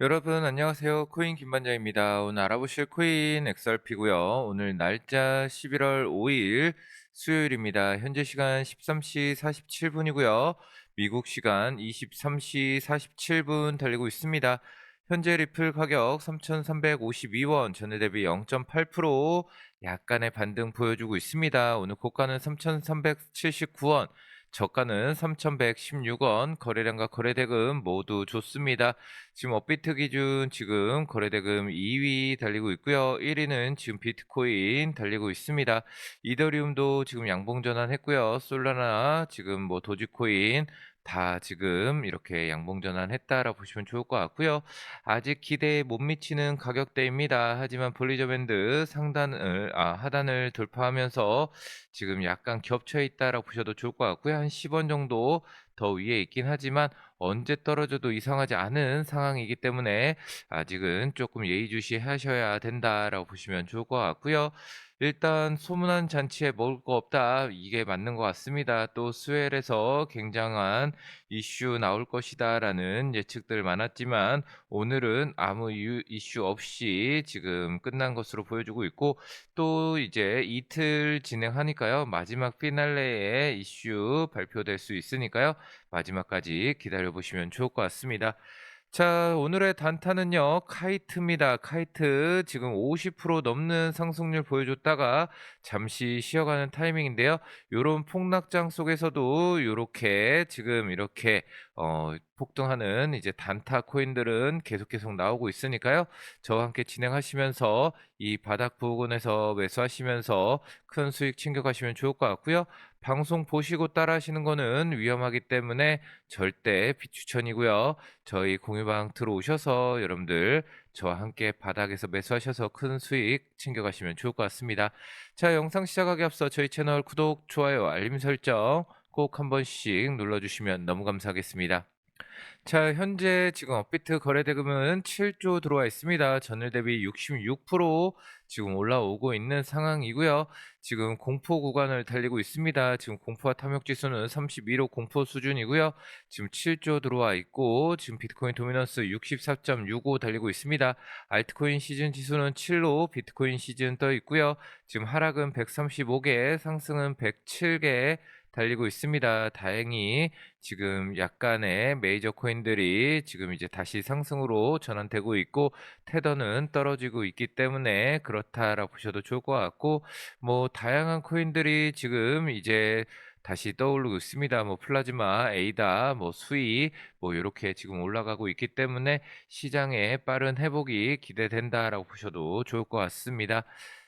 여러분 안녕하세요. 코인 김반장입니다. 오늘 알아보실 코인 XRP고요. 오늘 날짜 11월 5일 수요일입니다. 현재 시간 13시 47분이고요. 미국 시간 23시 47분 달리고 있습니다. 현재 리플 가격 3,352원, 전일 대비 0.8% 약간의 반등 보여주고 있습니다. 오늘 고가는 3,379원, 저가는 3,116원, 거래량과 거래대금 모두 좋습니다. 지금 업비트 기준 지금 거래대금 2위 달리고 있고요. 1위는 지금 비트코인 달리고 있습니다. 이더리움도 지금 양봉 전환했고요. 솔라나 지금 뭐 도지코인 다 지금 이렇게 양봉 전환했다라고 보시면 좋을 것 같고요. 아직 기대에 못 미치는 가격대입니다. 하지만 볼리저 밴드 상단을 아 하단을 돌파하면서 지금 약간 겹쳐 있다라고 보셔도 좋을 것 같고요. 한 10원 정도 더 위에 있긴 하지만 언제 떨어져도 이상하지 않은 상황이기 때문에 아직은 조금 예의주시하셔야 된다라고 보시면 좋을 것 같고요. 일단 소문난 잔치에 먹을 거 없다. 이게 맞는 것 같습니다. 또 스웰에서 굉장한 이슈 나올 것이다라는 예측들 많았지만 오늘은 아무 이슈 없이 지금 끝난 것으로 보여주고 있고 또 이제 이틀 진행하니까요. 마지막 피날레에 이슈 발표될 수 있으니까요. 마지막까지 기다려 보시면 좋을 것 같습니다. 자, 오늘의 단타는요, 카이트입니다. 카이트 지금 50% 넘는 상승률 보여줬다가 잠시 쉬어가는 타이밍인데요. 요런 폭락장 속에서도 요렇게 지금 이렇게 어, 폭등하는 이제 단타 코인들은 계속 계속 나오고 있으니까요. 저와 함께 진행하시면서 이 바닥 부근에서 매수하시면서 큰 수익 챙겨가시면 좋을 것 같고요. 방송 보시고 따라 하시는 거는 위험하기 때문에 절대 비추천이고요. 저희 공유방 들어오셔서 여러분들 저와 함께 바닥에서 매수하셔서 큰 수익 챙겨가시면 좋을 것 같습니다. 자, 영상 시작하기 앞서 저희 채널 구독, 좋아요, 알림 설정 꼭 한 번씩 눌러주시면 너무 감사하겠습니다. 자, 현재 지금 업비트 거래 대금은 7조 들어와 있습니다. 전일 대비 66% 지금 올라오고 있는 상황이고요. 지금 공포 구간을 달리고 있습니다. 지금 공포와 탐욕 지수는 31호 공포 수준이고요. 지금 7조 들어와 있고 지금 비트코인 도미넌스 64.65 달리고 있습니다. 알트코인 시즌 지수는 7로 비트코인 시즌 떠 있고요. 지금 하락은 135개, 상승은 107개 달리고 있습니다. 다행히 지금 약간의 메이저 코인들이 지금 이제 다시 상승으로 전환되고 있고 테더는 떨어지고 있기 때문에 그렇다라고 보셔도 좋을 것 같고 뭐 다양한 코인들이 지금 이제 다시 떠오르고 있습니다. 뭐 플라즈마, 에이다, 뭐 수위, 뭐 이렇게 지금 올라가고 있기 때문에 시장의 빠른 회복이 기대된다라고 보셔도 좋을 것 같습니다.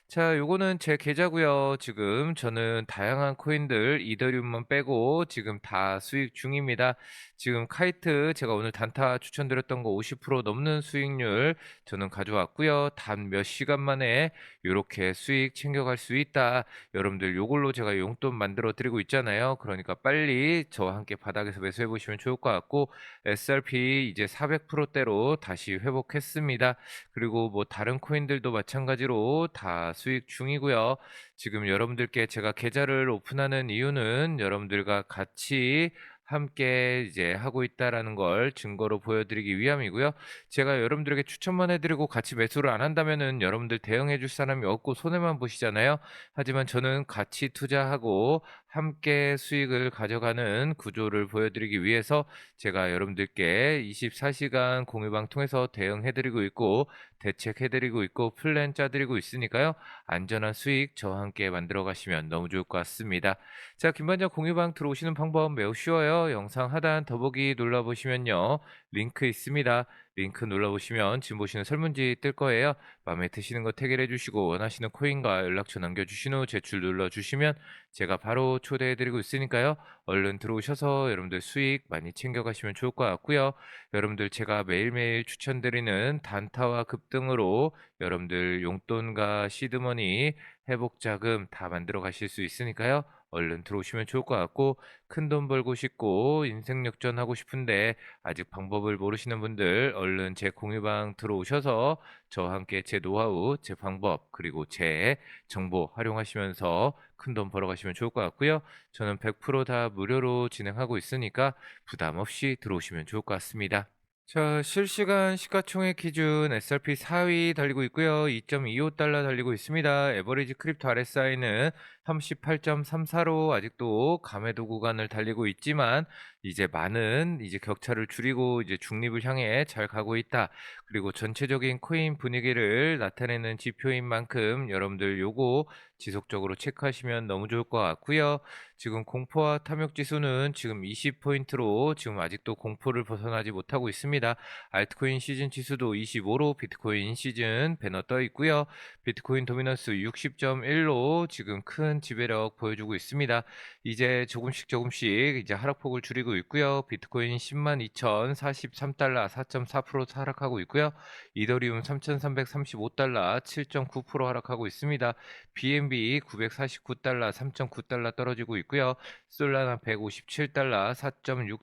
자, 요거는 제 계좌고요. 지금 저는 다양한 코인들 이더리움만 빼고 지금 다 수익 중입니다. 지금 카이트 제가 오늘 단타 추천드렸던 거 50% 넘는 수익률 저는 가져왔고요. 단 몇 시간 만에 이렇게 수익 챙겨갈 수 있다. 여러분들 요걸로 제가 용돈 만들어 드리고 있잖아요. 그러니까 빨리 저와 함께 바닥에서 매수해 보시면 좋을 것 같고 SRP 이제 400%대로 다시 회복했습니다. 그리고 뭐 다른 코인들도 마찬가지로 다 수익 중이고요. 지금 여러분들께 제가 계좌를 오픈하는 이유는 여러분들과 같이 함께 이제 하고 있다라는 걸 증거로 보여드리기 위함이고요. 제가 여러분들에게 추천만 해드리고 같이 매수를 안 한다면은 여러분들 대응해줄 사람이 없고 손해만 보시잖아요. 하지만 저는 같이 투자하고 함께 수익을 가져가는 구조를 보여드리기 위해서 제가 여러분들께 24시간 공유방 통해서 대응해드리고 있고 대책해드리고 있고 플랜 짜드리고 있으니까요. 안전한 수익 저와 함께 만들어 가시면 너무 좋을 것 같습니다. 자, 김반장 공유방 들어오시는 방법 매우 쉬워요. 영상 하단 더보기 눌러보시면요. 링크 있습니다. 링크 눌러보시면 지금 보시는 설문지 뜰 거예요. 마음에 드시는 거 태그해 주시고 원하시는 코인과 연락처 남겨주신 후 제출 눌러주시면 제가 바로 초대해드리고 있으니까요. 얼른 들어오셔서 여러분들 수익 많이 챙겨가시면 좋을 것 같고요. 여러분들 제가 매일매일 추천드리는 단타와 급등으로 여러분들 용돈과 시드머니 회복 자금 다 만들어 가실 수 있으니까요. 얼른 들어오시면 좋을 것 같고 큰 돈 벌고 싶고 인생 역전하고 싶은데 아직 방법을 모르시는 분들 얼른 제 공유방 들어오셔서 저와 함께 제 노하우, 제 방법 그리고 제 정보 활용하시면서 큰 돈 벌어 가시면 좋을 것 같고요. 저는 100%다 무료로 진행하고 있으니까 부담 없이 들어오시면 좋을 것 같습니다. 자, 실시간 시가총액 기준 SRP 4위 달리고 있고요. 2.25달러 달리고 있습니다. 에버리지 크립토 RSI는 38.34로 아직도 감해도 구간을 달리고 있지만 이제 많은 이제 격차를 줄이고 이제 중립을 향해 잘 가고 있다. 그리고 전체적인 코인 분위기를 나타내는 지표인 만큼 여러분들 요거 지속적으로 체크하시면 너무 좋을 것 같고요. 지금 공포와 탐욕 지수는 지금 20포인트로 지금 아직도 공포를 벗어나지 못하고 있습니다. 알트코인 시즌 지수도 25로 비트코인 시즌 배너 떠 있고요. 비트코인 도미넌스 60.1로 지금 큰 지배력 보여주고 있습니다. 이제 조금씩 조금씩 이제 하락폭을 줄이고 있고요. 비트코인 10만 2,043달러 4.4% 하락하고 있고요. 이더리움 3,335달러 7.9% 하락하고 있습니다. BNB 949달러 3.9달러 떨어지고 있고요. 솔라나 157달러 4.6%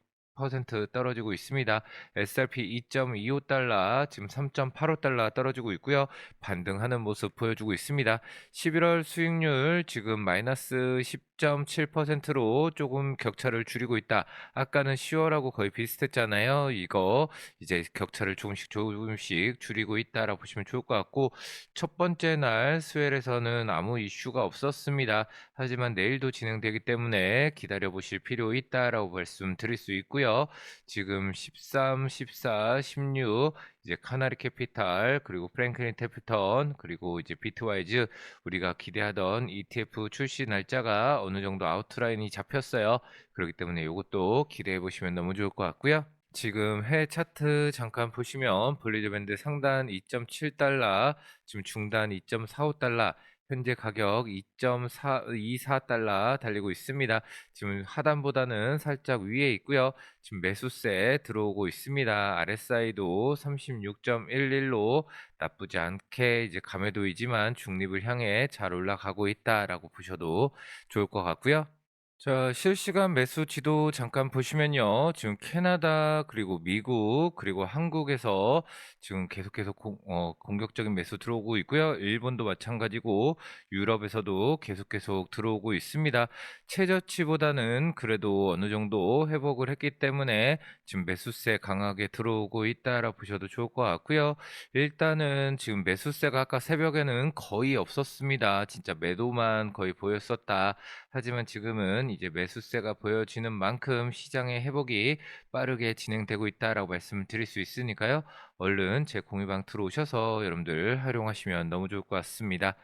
떨어지고 있습니다. SRP 2.25달러 지금 3.85달러 떨어지고 있고요. 반등하는 모습 보여주고 있습니다. 11월 수익률 지금 마이너스 10.7%로 조금 격차를 줄이고 있다. 아까는 10월하고 거의 비슷했잖아요. 이거 이제 격차를 조금씩 조금씩 줄이고 있다라고 보시면 좋을 것 같고 첫 번째 날 스웰에서는 아무 이슈가 없었습니다. 하지만 내일도 진행되기 때문에 기다려 보실 필요 있다라고 말씀드릴 수 있 고요. 지금 13, 14, 16 이제 카나리 캐피탈 그리고 프랭클린 테프턴 그리고 이제 비트와이즈 우리가 기대하던 ETF 출시 날짜가 어느 정도 아웃라인이 잡혔어요. 그렇기 때문에 이것도 기대해 보시면 너무 좋을 것 같고요. 지금 해외 차트 잠깐 보시면 볼리저 밴드 상단 2.7달러, 지금 중단 2.45달러, 현재 가격 2.24달러 달리고 있습니다. 지금 하단보다는 살짝 위에 있고요. 지금 매수세 들어오고 있습니다. RSI도 36.11로 나쁘지 않게 이제 감해도이지만 중립을 향해 잘 올라가고 있다라고 보셔도 좋을 것 같고요. 자, 실시간 매수 지도 잠깐 보시면요. 지금 캐나다 그리고 미국 그리고 한국에서 지금 계속해서 공, 어, 공격적인 매수 들어오고 있고요. 일본도 마찬가지고 유럽에서도 계속 계속 들어오고 있습니다. 최저치보다는 그래도 어느 정도 회복을 했기 때문에 지금 매수세 강하게 들어오고 있다라고 보셔도 좋을 것 같고요. 일단은 지금 매수세가 아까 새벽에는 거의 없었습니다. 진짜 매도만 거의 보였었다. 하지만 지금은 이제 매수세가 보여지는 만큼 시장의 회복이 빠르게 진행되고 있다라고 말씀드릴 수 있으니까요. 얼른 제 공유방 들어오셔서 여러분들 활용하시면 너무 좋을 것 같습니다.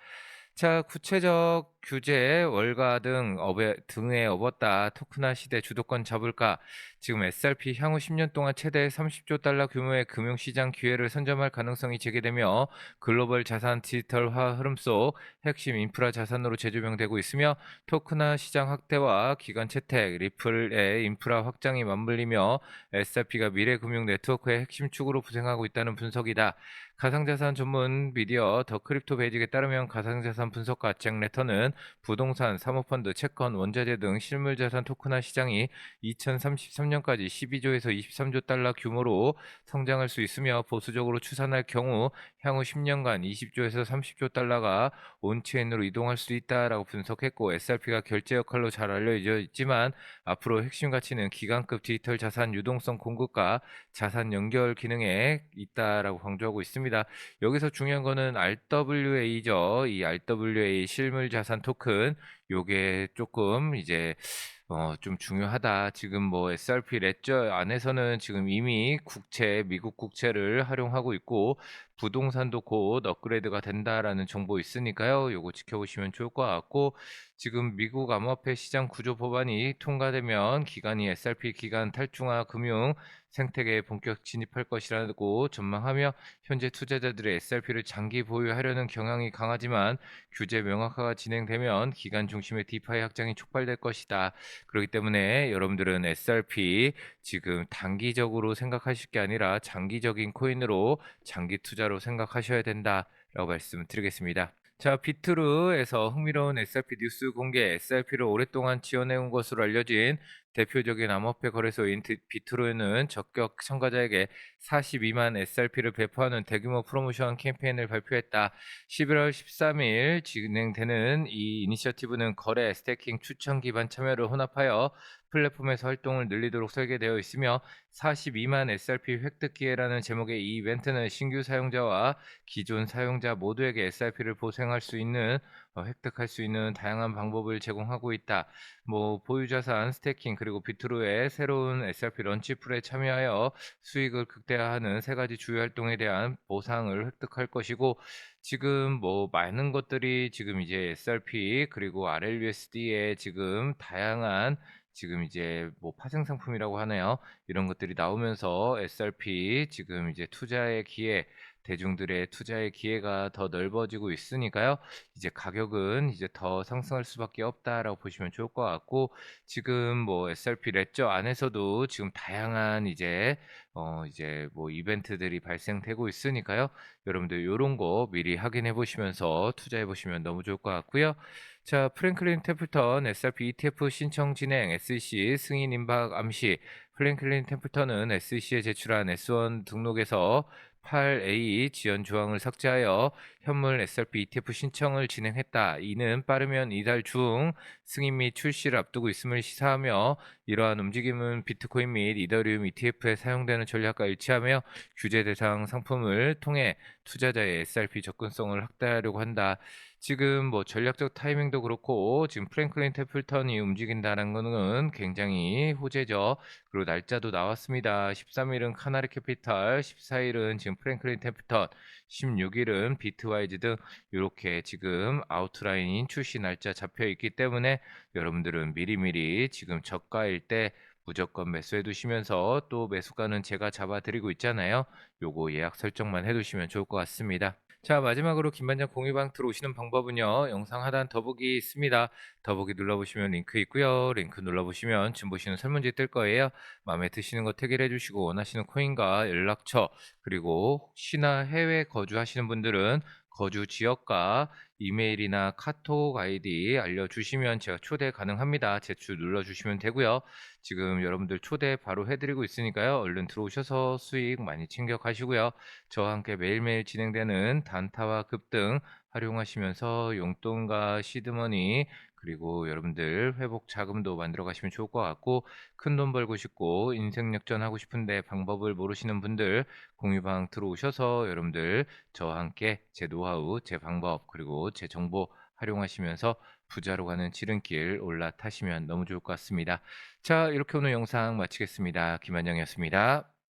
자, 구체적 규제, 월가 등 업에, 등에 업었다. 토크나 시대 주도권 잡을까? 지금 SRP 향후 10년 동안 최대 30조 달러 규모의 금융시장 기회를 선점할 가능성이 제기되며 글로벌 자산 디지털화 흐름 속 핵심 인프라 자산으로 재조명되고 있으며 토크나 시장 확대와 기관 채택, 리플의 인프라 확장이 맞물리며 SRP가 미래 금융 네트워크의 핵심 축으로 부생하고 있다는 분석이다. 가상자산 전문 미디어 더 크립토 베이직에 따르면 가상자산 분석가 잭 레터는 부동산, 사모펀드, 채권, 원자재 등 실물자산 토크나 시장이 2033년까지 12조에서 23조 달러 규모로 성장할 수 있으며 보수적으로 추산할 경우 향후 10년간 20조에서 30조 달러가 온체인으로 이동할 수 있다라고 분석했고 SRP가 결제 역할로 잘 알려져 있지만 앞으로 핵심 가치는 기간급 디지털 자산 유동성 공급과 자산 연결 기능에 있다라고 강조하고 있습니다. 여기서 중요한 거는 RWA죠. 이 RWA 실물 자산 토큰 요게 조금 이제 어, 좀 중요하다. 지금 뭐 SRP 레저 안에서는 지금 이미 국채, 미국 국채를 활용하고 있고 부동산도 곧 업그레이드가 된다라는 정보 있으니까요. 요거 지켜보시면 좋을 것 같고 지금 미국 암호화폐 시장 구조 법안이 통과되면 기간이 SRP 기간 탈중화 금융 생태계에 본격 진입할 것이라고 전망하며 현재 투자자들의 SRP를 장기 보유하려는 경향이 강하지만 규제 명확화가 진행되면 기간 중심의 디파이 확장이 촉발될 것이다. 그렇기 때문에 여러분들은 SRP 지금 단기적으로 생각하실 게 아니라 장기적인 코인으로 장기 투자로 생각하셔야 된다라고 말씀드리겠습니다. 자, 비트루에서 흥미로운 SRP 뉴스 공개, SRP를 오랫동안 지원해온 것으로 알려진 대표적인 암호화폐 거래소인 드 비트로는 적격 참가자에게 42만 SRP를 배포하는 대규모 프로모션 캠페인을 발표했다. 11월 13일 진행되는 이 이니셔티브는 거래, 스태킹, 추천 기반 참여를 혼합하여 플랫폼에서 활동을 늘리도록 설계되어 있으며 42만 SRP 획득 기회라는 제목의 이 이벤트는 신규 사용자와 기존 사용자 모두에게 SRP를 보생할 수 있는 어, 획득할 수 있는 다양한 방법을 제공하고 있다. 뭐 보유자산 스태킹 그리고 비트로의 새로운 SRP 런치풀에 참여하여 수익을 극대화하는 세 가지 주요 활동에 대한 보상을 획득할 것이고 지금 뭐 많은 것들이 지금 이제 SRP 그리고 RLUSD에 지금 다양한 지금 이제 뭐 파생 상품이라고 하네요. 이런 것들이 나오면서 SRP 지금 이제 투자의 기회 대중들의 투자의 기회가 더 넓어지고 있으니까요. 이제 가격은 이제 더 상승할 수밖에 없다라고 보시면 좋을 것 같고 지금 뭐 SRP 레저 안에서도 지금 다양한 이제 어 이제 뭐 이벤트들이 발생되고 있으니까요. 여러분들 요런 거 미리 확인해 보시면서 투자해 보시면 너무 좋을 것 같고요. 자, 프랭클린 템플턴 SRP ETF 신청 진행 SEC 승인 임박 암시 프랭클린 템플턴은 SEC에 제출한 S1 등록에서 8A 지연 조항을 삭제하여 현물 SRP ETF 신청을 진행했다. 이는 빠르면 이달 중 승인 및 출시를 앞두고 있음을 시사하며 이러한 움직임은 비트코인 및 이더리움 ETF에 사용되는 전략과 일치하며 규제 대상 상품을 통해 투자자의 SRP 접근성을 확대하려고 한다. 지금 뭐 전략적 타이밍도 그렇고 지금 프랭클린 테플턴이 움직인다는 거는 굉장히 호재죠. 그리고 날짜도 나왔습니다. 13일은 카나리 캐피탈, 14일은 지금 프랭클린 테플턴, 16일은 비트와이즈 등 이렇게 지금 아웃라인 출시 날짜 잡혀 있기 때문에 여러분들은 미리미리 지금 저가일 때 무조건 매수해 두시면서 또 매수가는 제가 잡아 드리고 있잖아요. 요거 예약 설정만 해 두시면 좋을 것 같습니다. 자 마지막으로 김반장 공유방 들어오시는 방법은요. 영상 하단 더보기 있습니다. 더보기 눌러보시면 링크 있고요. 링크 눌러보시면 지금 보시는 설문지 뜰 거예요. 마음에 드시는 거 태그를 해주시고 원하시는 코인과 연락처 그리고 혹시나 해외 거주하시는 분들은 거주 지역과 이메일이나 카톡 아이디 알려주시면 제가 초대 가능합니다. 제출 눌러주시면 되고요. 지금 여러분들 초대 바로 해드리고 있으니까요. 얼른 들어오셔서 수익 많이 챙겨 가시고요. 저와 함께 매일매일 진행되는 단타와 급등 활용하시면서 용돈과 시드머니 그리고 여러분들 회복 자금도 만들어 가시면 좋을 것 같고 큰 돈 벌고 싶고 인생 역전하고 싶은데 방법을 모르시는 분들 공유방 들어오셔서 여러분들 저와 함께 제 노하우, 제 방법 그리고 제 정보 활용하시면서 부자로 가는 지름길 올라타시면 너무 좋을 것 같습니다. 자, 이렇게 오늘 영상 마치겠습니다. 김한영이었습니다.